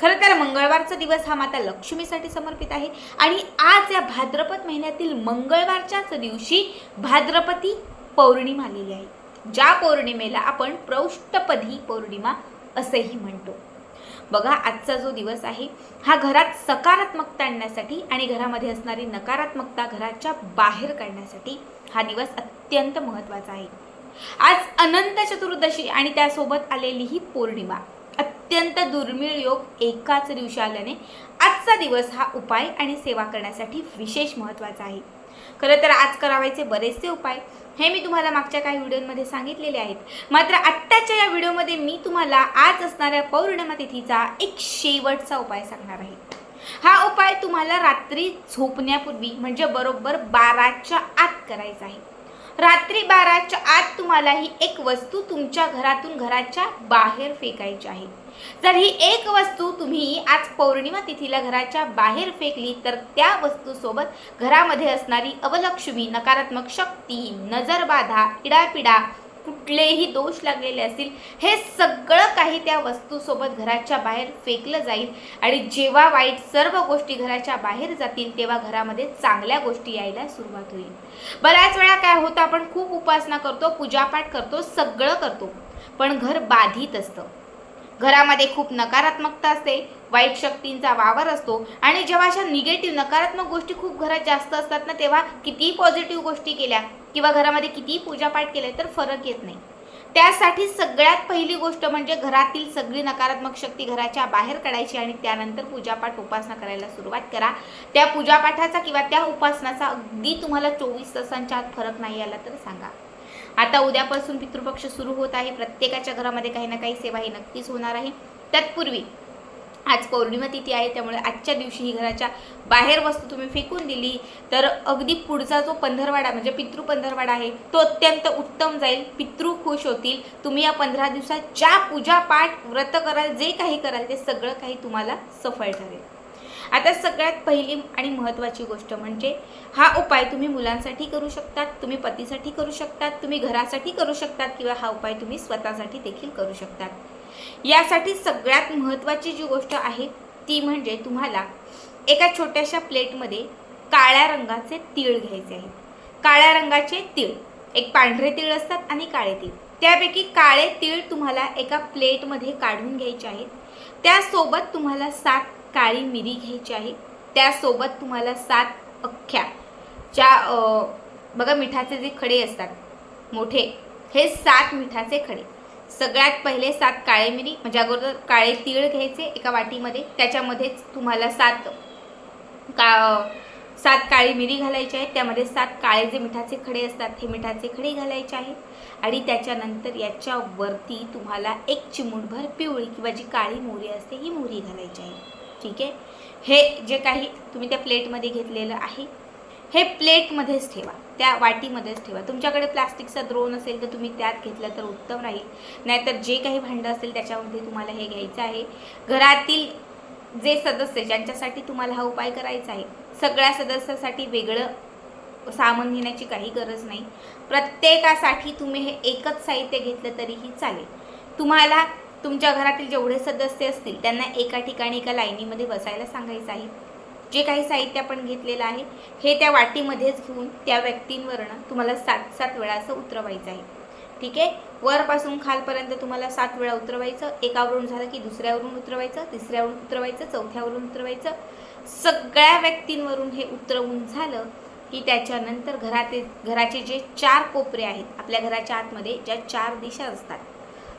खरं तर मंगळवारचा दिवस हा माता लक्ष्मीसाठी समर्पित आहे. आणि आज या भाद्रपद महिन्यातील मंगळवारच्याच दिवशी भाद्रपती पौर्णिमा आलेली आहे. ज्या पौर्णिमेला आपण प्रौष्टपदी पौर्णिमा असेही म्हणतो. बघा आजचा जो दिवस आहे हा घरात सकारात्मकता आणण्यासाठी आणि घरामध्ये असणारी नकारात्मकता घराच्या बाहेर काढण्यासाठी हा दिवस अत्यंत महत्त्वाचा आहे. आज अनंत चतुर्दशी आणि त्यासोबत आलेली ही पौर्णिमा. अत्यंत दुर्मिळ योग एकाच दिवशी आल्याने आजचा दिवस हा उपाय आणि सेवा करण्यासाठी विशेष महत्त्वाचा आहे. खरं तर आज करावायचे बरेचसे उपाय हे मी तुम्हाला मागच्या काही व्हिडिओमध्ये सांगितलेले आहेत. मात्र आत्ताच्या या व्हिडिओमध्ये मी तुम्हाला आज असणाऱ्या पौर्णिमा तिथीचा एक शेवटचा उपाय सांगणार आहे. हा उपाय तुम्हाला रात्री झोपण्यापूर्वी म्हणजे बरोबर बाराच्या आत करायचा आहे. रात्री बाराच्या आत तुम्हाला ही एक वस्तू तुमच्या घरातून घराच्या बाहेर फेकायची आहे. जर ही एक वस्तू तुम्ही आज पौर्णिमा तिथीला घराच्या बाहेर फेकली तर त्या वस्तूसोबत घरामध्ये असणारी अवलक्ष्मी नकारात्मक शक्ती नजरबाधा इडापिडा कुठलेही दोष लागलेले असतील हे सगळं काही त्या वस्तूसोबत घराच्या बाहेर फेकलं जाईल. आणि जेव्हा वाईट सर्व गोष्टी घराच्या बाहेर जातील तेव्हा घरामध्ये चांगल्या गोष्टी यायला सुरुवात होईल. बऱ्याच वेळा काय होतं आपण खूप उपासना करतो पूजापाठ करतो सगळं करतो. पण घर बाधित असतं. घरामध्ये खूप नकारात्मकता असते वाईट शक्तींचा वावर असतो. आणि जेव्हा अशा निगेटिव्ह नकारात्मक गोष्टी खूप घरात जास्त असतात ना तेव्हा कितीही पॉझिटिव्ह गोष्टी केल्या? किंवा घरामध्ये कितीही पूजापाठ केले तर फरक येत नाही. त्यासाठी सगळ्यात पहिली गोष्ट म्हणजे घरातील सगळी नकारात्मक शक्ती घराच्या बाहेर काढायची आणि त्यानंतर पूजापाठ उपासना करायला सुरुवात करा. त्या पूजापाठाचा किंवा त्या उपासनाचा अगदी तुम्हाला चोवीस तासांच्या आत फरक नाही आला तर सांगा. आता उद्यापासून पितृपक्ष सुरू होत आहे. प्रत्येकाच्या घरामध्ये काही ना काही सेवा ही नक्कीच होणार आहे. तत्पूर्वी आज पौर्णिमा तिथी आहे त्यामुळे आजच्या दिवशी ही घराच्या बाहेर वस्तू तुम्ही फेकून दिली तर अगदी पुढचा जो पंधरवाडा म्हणजे पितृ पंधरवाडा आहे तो अत्यंत उत्तम जाईल पितृ खुश होतील. तुम्ही या पंधरा दिवसात ज्या पूजा पाठ व्रत कराल जे काही कराल ते सगळं काही तुम्हाला सफळ ठरेल. आता सगळ्यात पहिली आणि महत्त्वाची गोष्ट म्हणजे हा उपाय तुम्ही मुलांसाठी करू शकतात तुम्ही पतीसाठी करू शकतात तुम्ही घरासाठी करू शकतात किंवा हा उपाय तुम्ही स्वतःसाठी देखील करू शकतात. यासाठी सगळ्यात महत्त्वाची जी गोष्ट आहे ती म्हणजे तुम्हाला एका छोट्याशा प्लेटमध्ये काळ्या रंगाचे तीळ घ्यायचे आहेत. काळ्या रंगाचे तीळ. एक पांढरे तीळ असतात आणि काळे तीळ. त्यापैकी काळे तीळ तुम्हाला एका प्लेटमध्ये काढून घ्यायचे आहेत. त्यासोबत तुम्हाला सात काळी मिरी घ्यायची आहे. त्यासोबत तुम्हाला सात अख्ख्या ज्या बघा मिठाचे जे खडे असतात मोठे हे सात मिठाचे खडे. सगळ्यात पहिले सात काळे मिरी म्हणजे अगोदर काळे तीळ घ्यायचे एका वाटीमध्ये. त्याच्यामध्येच तुम्हाला सात का सात काळी मिरी घालायची आहे. त्यामध्ये सात काळे जे मिठाचे खडे असतात हे मिठाचे खडे घालायचे आहेत आणि त्याच्यानंतर याच्यावरती तुम्हाला एक चिमूटभर पिवळी किंवा जी काळी मोहरी असते ही मोहरी घालायची आहे. ठीक आहे? हे जे काही तुम्ही त्या प्लेटमध्ये घेतलेलं आहे हे प्लेटमध्येच ठेवा. त्या वाटीमध्येच ठेवा. तुमच्याकडे प्लास्टिकचा द्रोण असेल तर तुम्ही त्यात घेतलं तर उत्तम राहील. नाहीतर जे काही भांडं असेल त्याच्यामध्ये तुम्हाला हे घ्यायचं आहे. घरातील जे सदस्य ज्यांच्यासाठी तुम्हाला हा उपाय करायचा आहे सगळ्या सदस्यासाठी वेगळं सामान घेण्याची काही गरज नाही. प्रत्येकासाठी तुम्ही हे एकच साहित्य घेतलं तरीही चालेल. तुम्हाला तुमच्या घरातील जेवढे सदस्य असतील त्यांना एका ठिकाणी एका लाईनीमध्ये बसायला सांगायचं आहे. जे काही साहित्य आपण घेतलेलं आहे हे त्या वाटीमध्येच घेऊन त्या व्यक्तींवरनं तुम्हाला सात सात वेळा असं उतरवायचं आहे. ठीक आहे? वरपासून खालपर्यंत तुम्हाला सात वेळा उतरवायचं. एकावरून झालं की दुसऱ्यावरून उतरवायचं. तिसऱ्यावरून उतरवायचं. चौथ्यावरून उतरवायचं. सगळ्या व्यक्तींवरून हे उतरवून झालं की त्याच्यानंतर घराते घराचे जे चार कोपरे आहेत आपल्या घराच्या आतमध्ये ज्या चार दिशा असतात.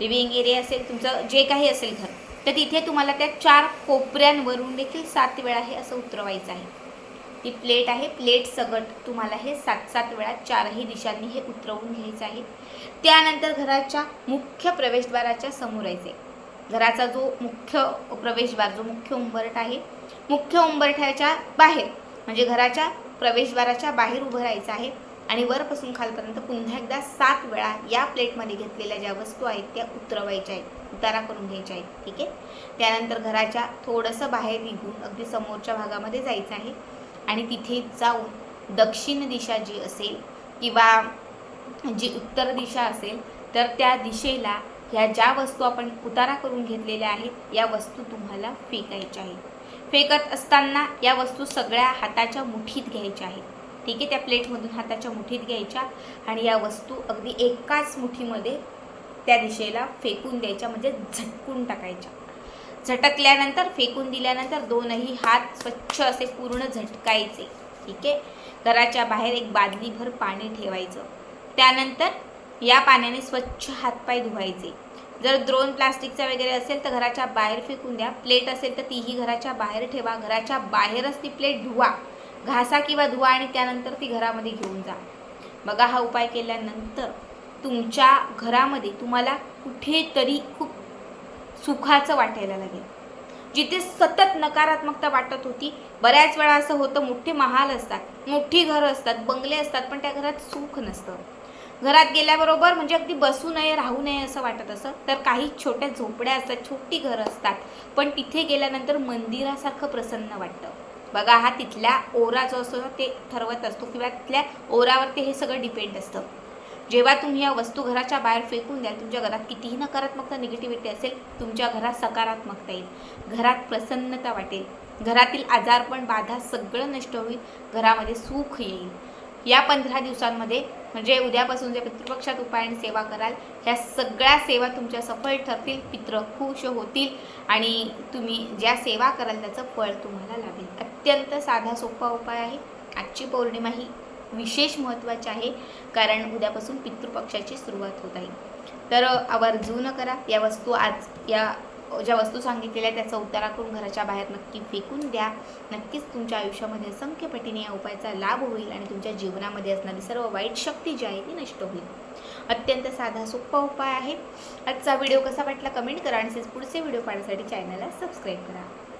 लिव्हिंग एरिया असेल तुमचं जे काही असेल घर. तर तिथे तुम्हाला त्या चार कोपऱ्यांवरून देखील सात वेळा हे असं उतरवायचं आहे. ती प्लेट आहे प्लेट सगट तुम्हाला हे सात सात वेळा चारही दिशांनी हे उतरवून घ्यायचं आहे. त्यानंतर घराच्या मुख्य प्रवेशद्वाराच्या समोर यायचे घराचा जो मुख्य प्रवेशद्वार जो मुख्य उंबरठ आहे मुख्य उंबरठ्याच्या बाहेर म्हणजे घराच्या प्रवेशद्वाराच्या बाहेर उभं राहायचं आहे. आणि वरपासून खालपर्यंत पुन्हा एकदा सात वेळा या प्लेटमध्ये घेतलेल्या ज्या वस्तू आहेत त्या उतरवायच्या आहेत उतारा करून घ्यायच्या आहेत ठीक आहे? त्यानंतर घराच्या थोडंसं बाहेर निघून अगदी समोरच्या भागामध्ये जायचं आहे आणि तिथे जाऊन दक्षिण दिशा जी असेल किंवा जी उत्तर दिशा असेल तर त्या दिशेला ह्या ज्या वस्तू आपण उतारा करून घेतलेल्या आहेत या वस्तू तुम्हाला फेकायच्या आहेत. फेकत असताना या वस्तू सगळ्या हाताच्या मुठीत घ्यायच्या आहेत. ठीक आहे त्या प्लेटमधून हाताच्या मुठीत घ्यायच्या आणि या वस्तू अगदी एकाच मुठीमध्ये त्या दिशेला फेकून द्यायच्या म्हणजे झटकून टाकायच्या. झटकल्यानंतर फेकून दिल्यानंतर दोनही हात स्वच्छ असे पूर्ण झटकायचे ठीक आहे? घराच्या बाहेर एक बादलीभर पाणी ठेवायचं. त्यानंतर या पाण्याने स्वच्छ हातपाय धुवायचे. जर द्रोण प्लास्टिकचा वगैरे असेल तर घराच्या बाहेर फेकून द्या. प्लेट असेल तर तीही घराच्या बाहेर ठेवा. घराच्या बाहेरच ती प्लेट धुवा. घासा किंवा धुवा आणि त्यानंतर ती घरामध्ये घेऊन जा. बघा हा उपाय केल्यानंतर तुमच्या घरामध्ये तुम्हाला कुठेतरी खूप सुखाचं वाटायला लागेल. जिथे सतत नकारात्मकता वाटत होती बऱ्याच वेळा असं होतं मोठे महाल असतात मोठी घरं असतात बंगले असतात पण त्या घरात सुख नसतं. घरात गेल्याबरोबर म्हणजे अगदी बसू नये राहू नये असं वाटत असं तर काही छोट्या झोपड्या असतात छोटी घरं असतात पण तिथे गेल्यानंतर मंदिरासारखं प्रसन्न वाटतं. बघा हा तिथल्या ओरा जो असतो ना ते ठरवत असतो किंवा तिथल्या ओरावरती हे सगळं डिपेंड असतं. जेव्हा तुम्ही या वस्तू घराच्या बाहेर फेकून द्याल तुमच्या घरात कितीही नकारात्मकता निगेटिव्हिटी असेल तुमच्या घरात सकारात्मकता येईल. घरात प्रसन्नता वाटेल. घरातील आजारपण बाधा सगळं नष्ट होईल. घरामध्ये सुख येईल. या पंधरा दिवसांमध्ये म्हणजे उद्यापासून जे पितृपक्षात उपाय आणि सेवा कराल ह्या सगळ्या सेवा तुमच्या सफल ठरतील पित्र खुश होतील आणि तुम्ही ज्या सेवा कराल त्याचं फळ तुम्हाला लाभेल. अत्यंत साधा सोपा उपाय आहे. आजची पौर्णिमा ही विशेष महत्त्वाची आहे कारण उद्यापासून पितृपक्षाची सुरुवात होत आहे. तर आवर्जून करा या वस्तू आज या ज्या वस्तू सांगितलेल्या त्याचा उतारा करून घराच्या बाहेर नक्की फेकून द्या. नक्कीच तुमच्या आयुष्यामध्ये असंख्य पटीने या उपायाचा लाभ होईल आणि तुमच्या जीवनामध्ये असणारी सर्व वाईट शक्ती जी आहे ती नष्ट होईल. अत्यंत साधा सोपा उपाय आहे. आजचा व्हिडिओ कसा वाटला कमेंट करा आणि तसेच पुढचे व्हिडिओ पाहण्यासाठी चॅनलला सबस्क्राईब करा.